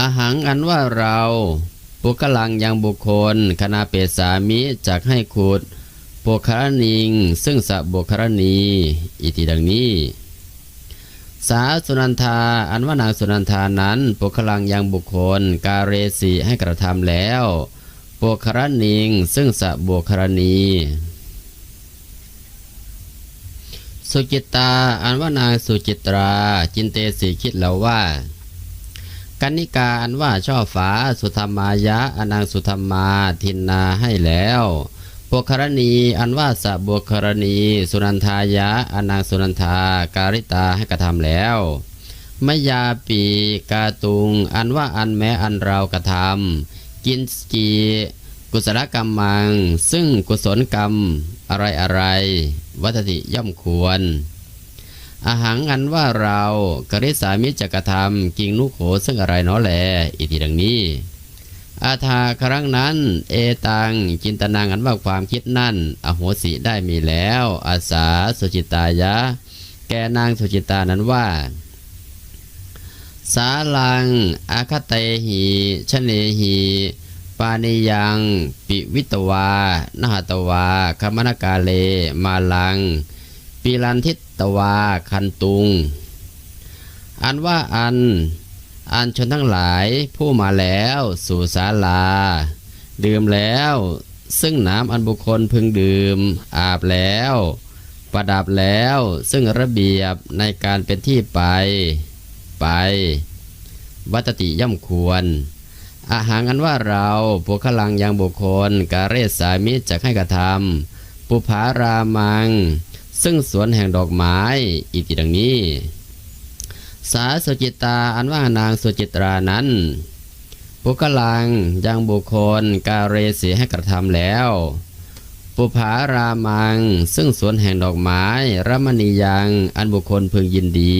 อาหังอันว่าเราปุกลังยังบุคคล คณะเปสามิจักให้ขุดปุครนิง ซึ่งสะบุครณี อิติดังนี้ สาสุนันทา อันว่านางสุนันทานั้นปุคลังยังบุคคล กาเรสีให้กระทำแล้วปุครนิง ซึ่งสะบุครณีสุจิตตา อันว่านางสุจิตรา จินเตสีคิดแล้วว่า กันนิกาอันว่าช่อฟ้าสุธรรมายะอนางสุธรรมาทินนาให้แล้วปกครณีอันว่าสะบุครณี สุนันทายะอนางสุนันทาการิตาให้กระทำแล้วมยาปีกาตุง อันว่าอันแม้อันเรากระทำกินสกีกุศลกรรมมัง ซึ่งกุศลกรรมอะไรอะไรวัตถิย่อมควร อาหังอันว่าเรากริสามิจักรทำกิ่งนุโขซึ่งอะไรเนาะแลอิทีดังนี้ อาทาครั้งนั้น เอตังจินตนางอันว่าความคิดนั่น อโหสิได้มีแล้ว อาสาสุจิตายะ แกนางสุจิตานั้นว่า สาลัง อาคเตหีชเนหีปานิยัง ปิวิตวานหตวาคมนกาเล มาลัง ปีลันทิตวาคันตุง อันว่าอัน อันชนทั้งหลายผู้มาแล้วสู่ศาลา ดื่มแล้ว ซึ่งน้ำอันบุคคลพึงดื่ม อาบแล้ว ประดับแล้วซึ่งระเบียบในการเป็นที่ไป ไป วัตติย่อมควรอาหารอันว่าเราปุคลังยังบุคคล กาเรศสามิจะให้กระทำปุภารามัง ซึ่งสวนแห่งดอกไม้ อีกทีดังนี้ สาสุจิตาอันว่านางสุจิตรานั้นปุกลังยังบุคคลกาเรสีให้กระทำแล้ว ปุภารามัง ซึ่งสวนแห่งดอกไม้รมณียังอันบุคคลพึงยินดี